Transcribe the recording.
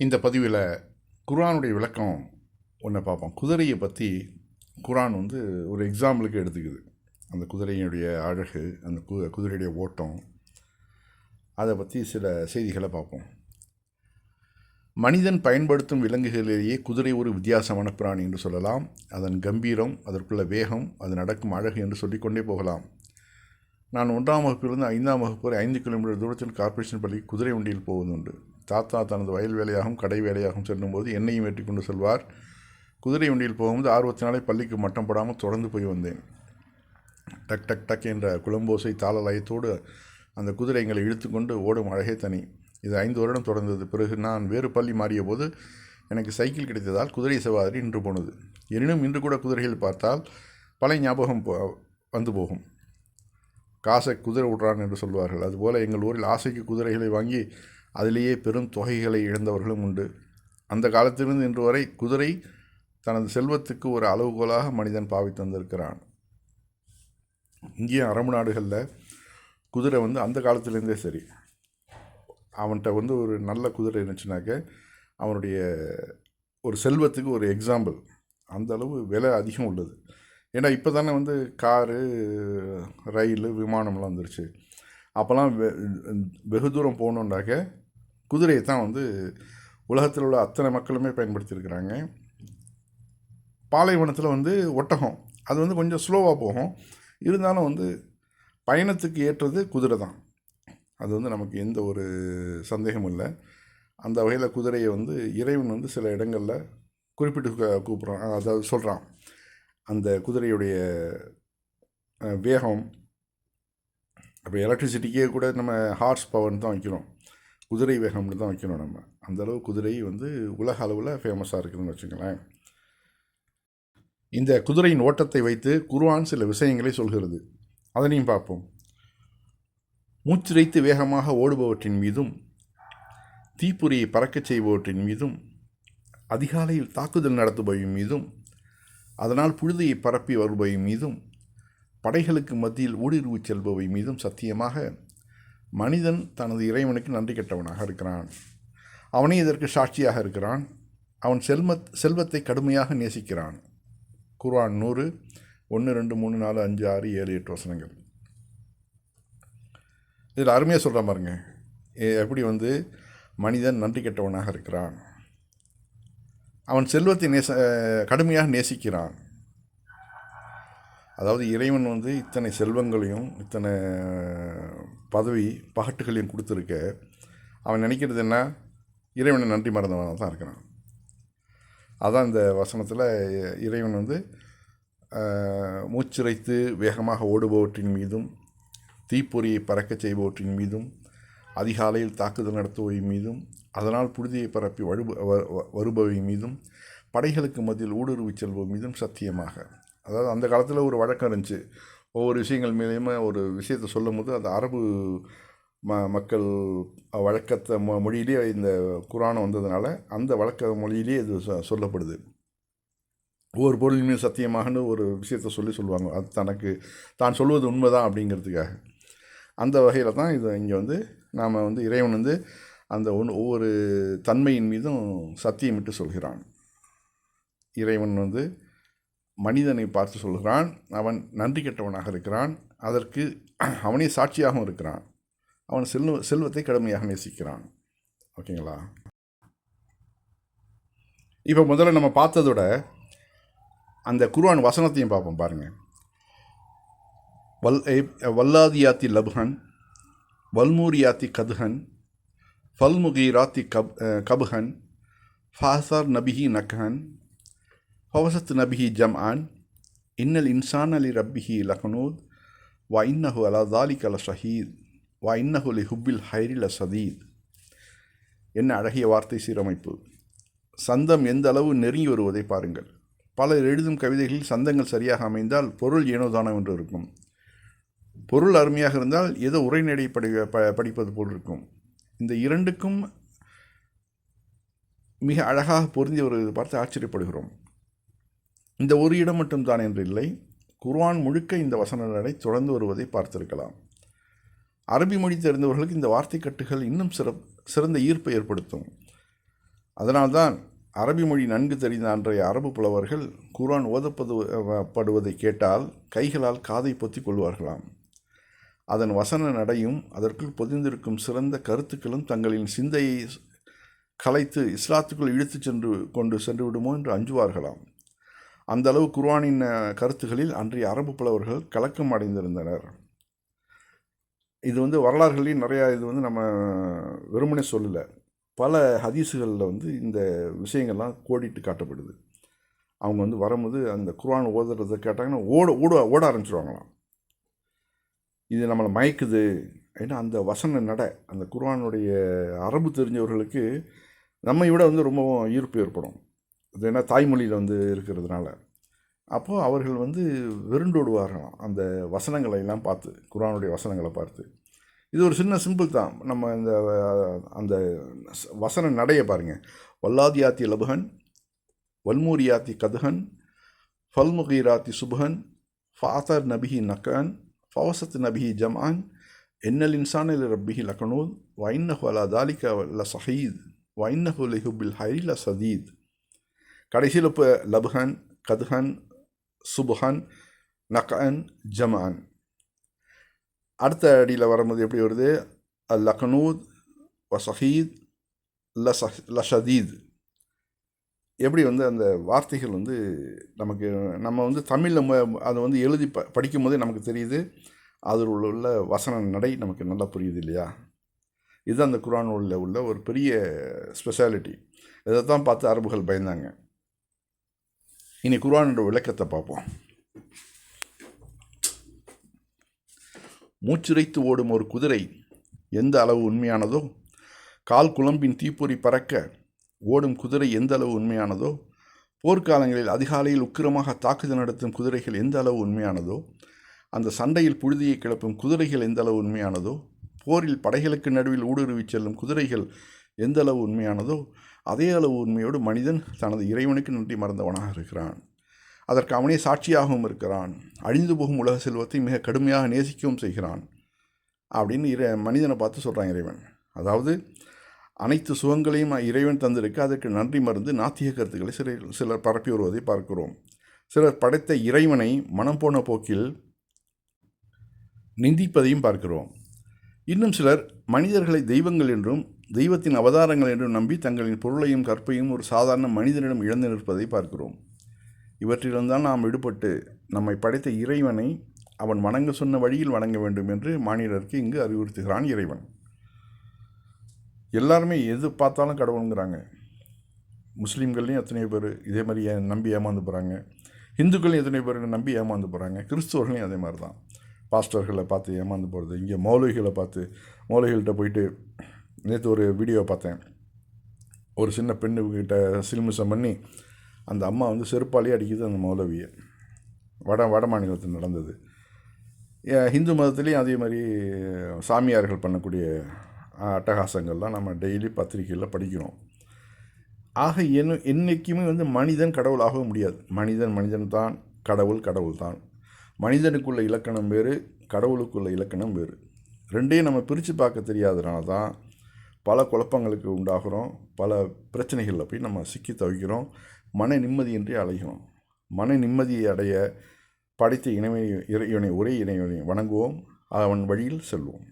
இந்த பதிவில் குரானுடைய விளக்கம் ஒன்றை பார்ப்போம். குதிரையை பற்றி குரான் வந்து ஒரு எக்ஸாம்பிளுக்கு எடுத்துக்குது. அந்த குதிரையினுடைய அழகு அந்த கு குதிரையுடைய ஓட்டம் அதை பற்றி சில செய்திகளை பார்ப்போம். மனிதன் பயன்படுத்தும் விலங்குகளிலேயே குதிரை ஒரு வித்தியாசமான பிராணி என்று சொல்லலாம். அதன் கம்பீரம் அதற்குள்ள வேகம் அது நடக்கும் அழகு என்று சொல்லிக்கொண்டே போகலாம். நான் ஒன்றாம் வகுப்பிலிருந்து ஐந்தாம் வகுப்பு வரை ஐந்து கிலோமீட்டர் தூரத்தில் கார்ப்பரேஷன் பள்ளி குதிரை வண்டியில் போவதுண்டு. தாத்தா தனது வயல் வேலையாகவும் கடை வேலையாகவும் செல்லும்போது என்னையும் ஏற்றி கொண்டு செல்வார். குதிரை வண்டியில் போகும்போது ஆர்வத்தினாலே பள்ளிக்கு மட்டம் போடாமல் தொடர்ந்து போய் வந்தேன். டக் டக் டக் என்ற குளம்போசை தாள லயத்தோடு அந்த குதிரை எங்களை இழுத்துக்கொண்டு ஓடும் அழகே தனி. இது ஐந்து வருடம் தொடர்ந்தது. பிறகு நான் வேறு பள்ளி மாறிய போது எனக்கு சைக்கிள் கிடைத்ததால் குதிரை சவாரி இன்று போனது. எனினும் இன்று கூட குதிரைகள் பார்த்தால் பழைய ஞாபகம் போ வந்து போகும். காசை குதிரை விட்றான் என்று சொல்வார்கள். அதுபோல் எங்கள் ஊரில் ஆசைக்கு குதிரைகளை வாங்கி அதிலேயே பெரும் தொகைகளை இழந்தவர்களும் உண்டு. அந்த காலத்திலிருந்து இன்று வரை குதிரை தனது செல்வத்துக்கு ஒரு அளவுகோலாக மனிதன் பாவித்து வந்திருக்கிறான். இங்கேயும் அரபு நாடுகளில் குதிரை வந்து அந்த காலத்துலேருந்தே சரி. அவன்கிட்ட வந்து ஒரு நல்ல குதிரை இருந்துச்சுனாக்க அவனுடைய ஒரு செல்வத்துக்கு ஒரு எக்ஸாம்பிள் அந்த அளவு விலை அதிகம் உள்ளது. ஏன்னா இப்போ தானே வந்து காரு ரயில் விமானம்லாம் வந்துருச்சு. அப்போல்லாம் வெ வெகு தூரம் போகணுன்னாக்க குதிரையை தான் வந்து உலகத்தில் உள்ள அத்தனை மக்களுமே பயன்படுத்தியிருக்கிறாங்க. பாலைவனத்தில் வந்து ஒட்டகம். அது வந்து கொஞ்சம் ஸ்லோவாக போகும். இருந்தாலும் வந்து பயணத்துக்கு ஏற்றது குதிரை தான். அது வந்து நமக்கு எந்த ஒரு சந்தேகமும் இல்லை. அந்த வகையில் குதிரையை வந்து இறைவன் வந்து சில இடங்களில் குறிப்பிட்டு கூப்பிட்றான். அதாவது சொல்கிறான் அந்த குதிரையுடைய வேகம் அப்போ எலக்ட்ரிசிட்டிக்கே கூட நம்ம ஹார்ஸ் பவர்னு தான் வைக்கிறோம். குதிரை வேகம்னு தான் வைக்கணும் நம்ம. அந்த அளவு குதிரை வந்து உலக அளவில் ஃபேமஸாக இருக்குதுன்னு வச்சுங்களேன் இந்த குதிரையின் ஓட்டத்தை வைத்து குருவான் சில விஷயங்களை சொல்கிறது. அதனையும் பார்ப்போம். மூச்சிறைத்து வேகமாக ஓடுபவற்றின் மீதும் தீப்புரியை பறக்கச் செய்பவற்றின் மீதும் அதிகாலையில் தாக்குதல் நடத்துபவின் மீதும் அதனால் புழுதியை பரப்பி வருபவை மீதும் படைகளுக்கு மத்தியில் ஊடுருவிச் செல்பவை மீதும் சத்தியமாக மனிதன் தனது இறைவனுக்கு நன்றி கெட்டவனாக இருக்கிறான். அவனே இதற்கு சாட்சியாக இருக்கிறான். அவன் செல்வத் செல்வத்தை கடுமையாக நேசிக்கிறான். குர்ஆன் நூறு ஒன்று ரெண்டு மூணு நாலு அஞ்சு ஆறு ஏழு எட்டு வசனங்கள். இதில் அருமையாக சொல்கிற பாருங்க. எப்படி வந்து மனிதன் நன்றி கெட்டவனாக இருக்கிறான். அவன் செல்வத்தை நேச கடுமையாக நேசிக்கிறான். அதாவது இறைவன் வந்து இத்தனை செல்வங்களையும் இத்தனை பதவி பகட்டுகளையும் கொடுத்துருக்க அவன் நினைக்கிறது என்ன? இறைவனை நன்றி மறந்தவனாக தான் இருக்கிறான். அதான் இந்த வசனத்தில் இறைவன் வந்து மூச்சிறைத்து வேகமாக ஓடுபவற்றின் மீதும் தீப்பொறியை பறக்கச் செய்பவற்றின் மீதும் அதிகாலையில் தாக்குதல் நடத்துபவை மீதும் அதனால் புழுதியை பரப்பி வழுப வ- வ- வருபவை மீதும் படைகளுக்கு மத்தியில் ஊடுருவி செல்பவை மீதும் சத்தியமாக. அதாவது அந்த காலத்தில் ஒரு வழக்கம் இருந்துச்சு. ஒவ்வொரு விஷயங்கள் மீதுமே ஒரு விஷயத்தை சொல்லும்போது அந்த அரபு ம மக்கள் வழக்கத்தை மொ மொழியிலே இந்த குரானம் வந்ததுனால அந்த வழக்க மொழியிலே இது சொல்லப்படுது. ஒவ்வொரு பொருளின் சத்தியமாகன்னு ஒரு விஷயத்தை சொல்லி சொல்லுவாங்க. அது தனக்கு தான் சொல்வது உண்மைதான் அப்படிங்கிறதுக்காக. அந்த வகையில் தான் இது இங்கே வந்து நாம் வந்து இறைவன் வந்து அந்த ஒன் ஒவ்வொரு தன்மையின் மீதும் சத்தியமிட்டு சொல்கிறான். இறைவன் வந்து மனிதனை பார்த்து சொல்கிறான் அவன் நன்றி கெட்டவனாக இருக்கிறான் அதற்கு அவனே சாட்சியாகவும் இருக்கிறான் அவன் செல்வ செல்வத்தை கடுமையாக நேசிக்கிறான். ஓகேங்களா? இப்போ முதல்ல நம்ம பார்த்ததோட அந்த குர்ஆன் வசனத்தையும் பார்ப்போம் பாருங்கள் வல் வல்லாதியாத்தி லபுகன் வல்மூரியாத்தி கதுஹன் ஃபல்முகீராத்தி கப் கபுகன் கபுஹன் நபிஹி நக்கஹன் ஃபவசத் நபிஹி ஜம் ஆன் இன்னல் இன்சான் அலி ரப்பிஹி லக்னூத் வ இன்னஹு அலா தாலிக் அல ஷஹீத் வ இன்னஹு லி ஹுப்பில் ஹைரில் சதீத் என்ன அழகிய வார்த்தை சீரமைப்பு. சந்தம் எந்த அளவு நெருங்கி வருவதை பாருங்கள். பலர் எழுதும் கவிதைகளில் சந்தங்கள் சரியாக அமைந்தால் பொருள் ஏனோதானம் என்று இருக்கும். பொருள் அருமையாக இருந்தால் ஏதோ உரைநடை படி ப படிப்பது போல் இருக்கும். இந்த இரண்டுக்கும் மிக அழகாக பொருந்தி வருவதை பார்த்து ஆச்சரியப்படுகிறோம். இந்த ஒரு இடம் மட்டும்தான் என்று இல்லை. குர்ஆன் முழுக்க இந்த வசனங்களை தொடர்ந்து வருவதை பார்த்திருக்கலாம். அரபி மொழி தெரிந்தவர்களுக்கு இந்த வார்த்தை கட்டுகள் இன்னும் சிறப் சிறந்த ஈர்ப்பை ஏற்படுத்தும். அதனால்தான் அரபி மொழி நன்கு தெரிந்த அன்றைய அரபு புலவர்கள் குர்ஆன் ஓதப்பது படுவதை கேட்டால் கைகளால் காதை பொத்தி கொள்வார்களாம். அதன் வசன நடையும் அதற்குள் பொதிந்திருக்கும் சிறந்த கருத்துக்களும் தங்களின் சிந்தையை கலைத்து இஸ்லாத்துக்குள் இழுத்துச் சென்று கொண்டு சென்று விடுமோ என்று அஞ்சுவார்களாம். அந்த அளவு குர்வானின் கருத்துகளில் அன்றைய அரபு புலவர்கள் கலக்கம் அடைந்திருந்தனர். இது வந்து வரலாறுகளையும் நிறையா இது வந்து நம்ம வெறுமனே சொல்லலை. பல ஹதீஸுகளில் வந்து இந்த விஷயங்கள்லாம் கோடிட்டு காட்டப்படுது. அவங்க வந்து வரும்போது அந்த குர்வான் ஓதுறதை கேட்டாங்கன்னா ஓட ஓட ஓட ஆரம்பிச்சிருவாங்களாம். இது நம்மளை மயக்குது. ஏன்னா அந்த வசன நடை அந்த குர்வானுடைய அரபு தெரிஞ்சவர்களுக்கு நம்மை விட வந்து ரொம்பவும் ஈர்ப்பு ஏற்படும். அது ஏன்னா தாய்மொழியில் வந்து இருக்கிறதுனால. அப்போது அவர்கள் வந்து விருண்டோடுவார்களாம். அந்த வசனங்களை எல்லாம் பார்த்து குரானுடைய வசனங்களை பார்த்து. இது ஒரு சின்ன சிம்பிள் தான். நம்ம இந்த அந்த வசன நடைய பாருங்கள் வல்லாதியாத்தி லபுகன் வல்மூரியாத்தி கதுகன் ஃபல்முகீராத்தி சுபஹன் ஃபாதர் நபிஹி நக்கன் ஃபவசத் நபிஹி ஜமான் என்னல் இன்சான் இல் ரப்பிஹி லக்கனூத் வைன்னஹு அலா தாலிக ல சஹீத் வைன்னஹு லிஹுபில் ஹைல சதீத். கடைசியில் இப்போ லபுஹன் கதுஹன் சுபுஹன் நக்கன் ஜமான். அடுத்த அடியில் வரும்போது எப்படி வருது? அல் லக்னூத் வ சஹீத் ல சஹ் எப்படி வந்து அந்த வார்த்தைகள் வந்து நமக்கு நம்ம வந்து தமிழில் அதை வந்து எழுதி ப படிக்கும் போதே நமக்கு தெரியுது. அதில் உள்ள உள்ள வசன நடை நமக்கு நல்லா புரியுது இல்லையா? இது அந்த குர்ஆன் உள்ள ஒரு பெரிய ஸ்பெஷாலிட்டி இதை தான் பார்த்து அரபுகள் பயந்தாங்க. இனி குர்வானோட விளக்கத்தை பார்ப்போம். மூச்சுரைத்து ஓடும் ஒரு குதிரை எந்த அளவு உண்மையானதோ? கால் குழம்பின் தீப்பொறி பறக்க ஓடும் குதிரை எந்த அளவு உண்மையானதோ? போர்க்காலங்களில் அதிகாலையில் உக்கிரமாக தாக்குதல் நடத்தும் குதிரைகள் எந்த அளவு உண்மையானதோ? அந்த சண்டையில் புழுதியை கிளப்பும் குதிரைகள் எந்த அளவு உண்மையானதோ? போரில் படைகளுக்கு நடுவில் ஊடுருவிச் செல்லும் குதிரைகள் எந்த அளவு உண்மையானதோ? அதே அளவு உண்மையோடு மனிதன் தனது இறைவனுக்கு நன்றி மறந்தவனாக இருக்கிறான். அதற்கு அவனே சாட்சியாகவும் இருக்கிறான். அழிந்து போகும் உலக செல்வத்தை மிக கடுமையாக நேசிக்கவும் செய்கிறான். அப்படின்னு இறை மனிதனை பார்த்து சொல்கிறான் இறைவன். அதாவது அனைத்து சுகங்களையும் இறைவன் தந்திருக்க அதற்கு நன்றி மறந்து நாத்திக கருத்துக்களை சிலர் சிலர் பரப்பி வருவதை பார்க்கிறோம். சிலர் படைத்த இறைவனை மனம் போன போக்கில் நிந்திப்பதையும் பார்க்கிறோம். இன்னும் சிலர் மனிதர்களை தெய்வங்கள் என்றும் தெய்வத்தின் அவதாரங்கள் என்று நம்பி தங்களின் பொருளையும் கற்பையும் ஒரு சாதாரண மனிதனிடம் இழந்து நிற்பதை பார்க்கிறோம். இவற்றிலிருந்தான் நாம் விடுபட்டு நம்மை படைத்த இறைவனை அவன் வணங்க சொன்ன வழியில் வணங்க வேண்டும் என்று மாநிலருக்கு இங்கு அறிவுறுத்துகிறான் இறைவன். எல்லாருமே எது பார்த்தாலும் கடவுளுங்கிறாங்க. முஸ்லீம்கள்லையும் எத்தனையோ பேர் இதே மாதிரி நம்பி ஏமாந்து போகிறாங்க இந்துக்களையும் எத்தனையோ பேர் நம்பி ஏமாந்து போகிறாங்க கிறிஸ்துவர்களையும் அதே மாதிரி தான். பாஸ்டர்களை பார்த்து ஏமாந்து போகிறது இங்கே மௌலிகளை பார்த்து மௌலிகள்கிட்ட போயிட்டு நேற்று ஒரு வீடியோ பார்த்தேன். ஒரு சின்ன பெண்ணுக்கிட்ட சில்மிசம் பண்ணி அந்த அம்மா வந்து செருப்பாலே அடிக்குது அந்த மௌலவியை. வட வட மாநிலத்தில் நடந்தது. ஹிந்து மதத்துலேயும் அதே மாதிரி சாமியார்கள் பண்ணக்கூடிய அட்டகாசங்கள்லாம் நம்ம டெய்லி பத்திரிக்கையில் படிக்கிறோம். ஆக என் என்றைக்குமே வந்து மனிதன் கடவுளாக முடியாது. மனிதன் மனிதன் தான் கடவுள் கடவுள் தான். மனிதனுக்குள்ள இலக்கணம் வேறு கடவுளுக்குள்ள இலக்கணம் வேறு. ரெண்டையும் நம்ம பிரித்து பார்க்க தெரியாதனால தான் பல குழப்பங்களுக்கு உண்டாகிறோம். பல பிரச்சனைகளில் போய் நம்ம சிக்கி தவிக்கிறோம். மன நிம்மதியின்றி அலைகிறோம். மன நிம்மதியை அடைய படைத்த இணைவை இறைவனை ஒரே இறைவனை வணங்குவோம். அவன் வழியில் செல்வோம்.